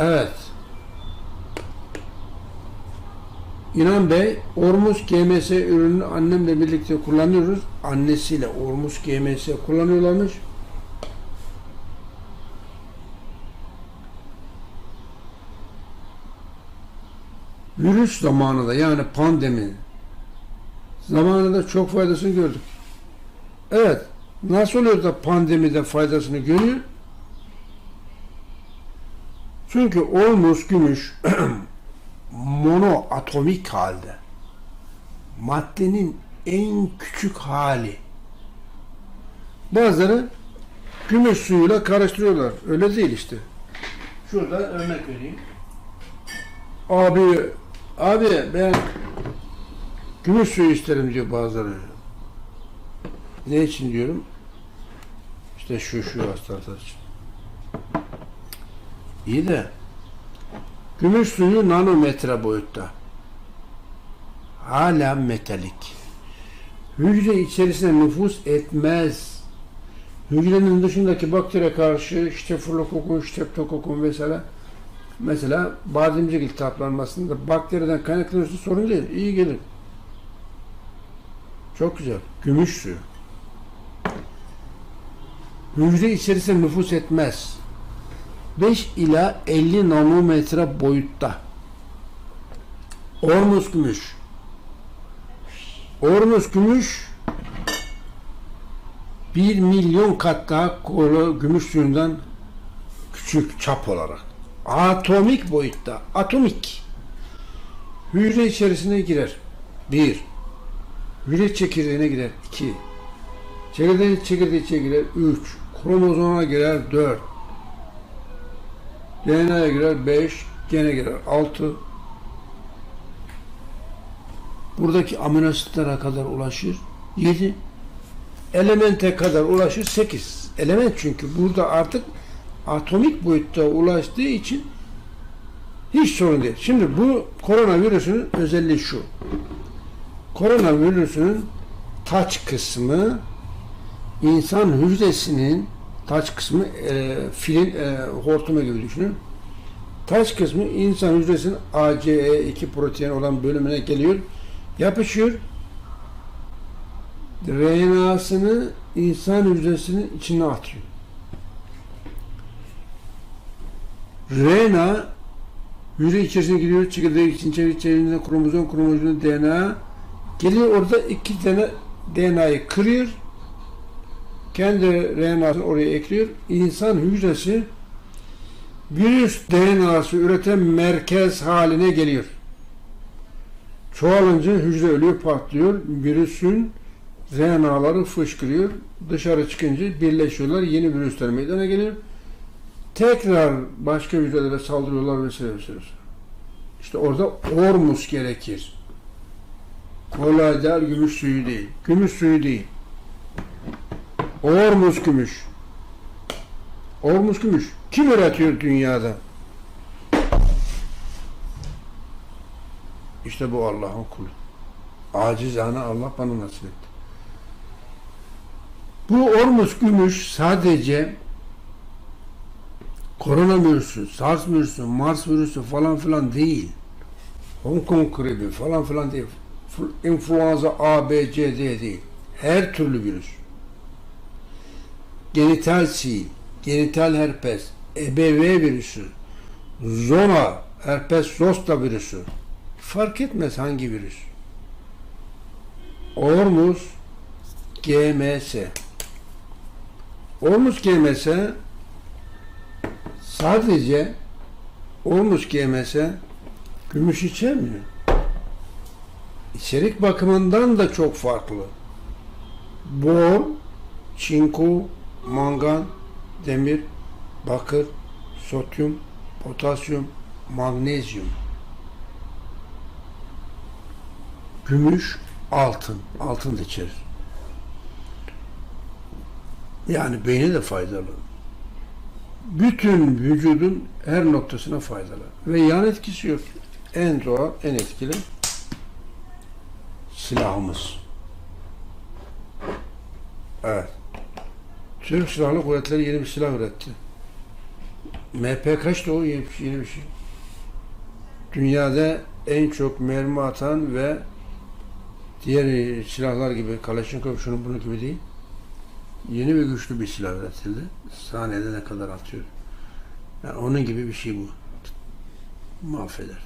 Evet. İnan Bey, Ormus GMS ürününü annemle birlikte kullanıyoruz. Annesiyle Ormus GMS kullanıyorlarmış. Virüs zamanında yani pandemi zamanında çok faydasını gördük. Evet, nasıl oluyor da pandemide faydasını görüyor? Çünkü Ormus gümüş monoatomik halde maddenin en küçük hali. Bazıları gümüş suyuyla karıştırıyorlar. Öyle değil işte. Şurada örnek vereyim. Abi, abi ben gümüş suyu isterim diyor bazıları. Ne için diyorum? İşte şu şu hastalıklar için. İyi de gümüş suyu nanometre boyutta. Hala metalik. Hücre içerisine nüfus etmez. Hücrenin dışındaki bakteriye karşı stafilokokun, streptokokun vesaire mesela bademcik iltihaplanmasında bakteriden kaynaklanırsa sorun değil. iyi gelir. Çok güzel. Gümüş suyu. Hücre içerisine nüfus etmez. 5 ila 50 nanometre boyutta. Ormus gümüş. Ormus gümüş 1 milyon kat daha kolu gümüş suyundan küçük çap olarak. Atomik boyutta. Atomik. Hücre içerisine girer. 1. Hücre çekirdeğine girer. 2. Çekirdeğin çekirdeği girer. 3. Kromozoma girer. 4. DNA'ya girer 5, gene girer 6. Buradaki amino asitlere kadar ulaşır 7. Elemente kadar ulaşır 8. Element çünkü burada artık atomik boyutta ulaştığı için hiç sorun değil. Şimdi bu koronavirüsünün özelliği şu. Koronavirüsünün taç kısmı insan hücresinin taç kısmı e, filin e, hortumu gibi düşünün. Taç kısmı insan hücresinin ACE2 protein olan bölümüne geliyor. Yapışıyor. RNA'sını insan hücresinin içine atıyor. RNA hücre içerisine giriyor. Çekirdeği için çevir çevirdiğinde kromozom kromozom DNA geliyor orada iki tane DNA'yı kırıyor kendi RNA'sını oraya ekliyor. İnsan hücresi virüs DNA'sı üreten merkez haline geliyor. Çoğalınca hücre ölüyor, patlıyor. Virüsün RNA'ları fışkırıyor. Dışarı çıkınca birleşiyorlar. Yeni virüsler meydana geliyor. Tekrar başka hücrelere saldırıyorlar vesaire vesaire. İşte orada ormus gerekir. Kolay değil, gümüş suyu değil. Gümüş suyu değil. Ormus gümüş. Ormus gümüş. Kim üretiyor dünyada? İşte bu Allah'ın kulu. Acizane Allah bana nasip etti. Bu ormus gümüş sadece koronavirüsü, SARS virüsü, Mars virüsü falan filan değil. Hong Kong gribi falan filan değil. İnfluenza A, B, C, D değil. Her türlü virüs genital sil, genital herpes, EBV virüsü, zona, herpes zoster virüsü. Fark etmez hangi virüs. Ormus GMS. Ormus GMS sadece Ormus GMS gümüş içermiyor. İçerik bakımından da çok farklı. Bor, çinko, mangan, demir, bakır, sodyum, potasyum, magnezyum, gümüş, altın. Altın da içerir. Yani beyne de faydalı. Bütün vücudun her noktasına faydalı. Ve yan etkisi yok. En doğal, en etkili silahımız. Evet. Türk Silahlı Kuvvetleri yeni bir silah üretti. MP kaçtı o yeni bir şey- yeni bir şey. Dünyada en çok mermi atan ve diğer silahlar gibi Kalashnikov şunu bunu gibi değil. Yeni ve güçlü bir silah üretildi. Saniyede ne kadar atıyor. Yani onun gibi bir şey bu. Mahveder.